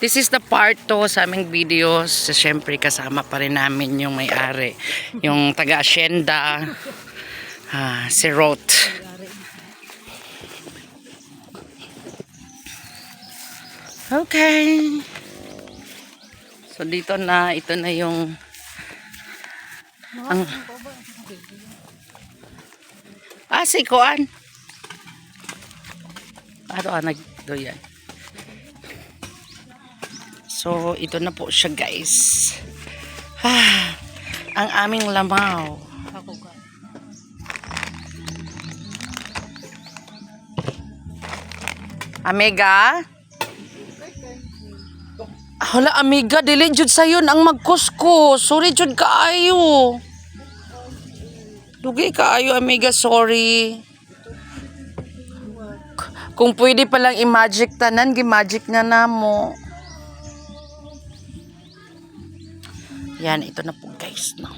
This is the part to sa aming videos. So, Siyempre, kasama pa rin namin yung may-ari. Yung taga-asyenda, ah, si Roth. Okay. So, dito na, ito na yung ang Ah, si Kuan. Ano ah, nagdo yan. So, ito na po siya, guys. Ah, ang aming lamaw. Amiga? Hala, amiga, dili jud sayon ang magkuskus. Sorry jud kaayo. Dugi kaayo, amiga, sorry. Kung pwede palang i-magic tanan, gi-magic nga namo. Yan, ito na po guys. No?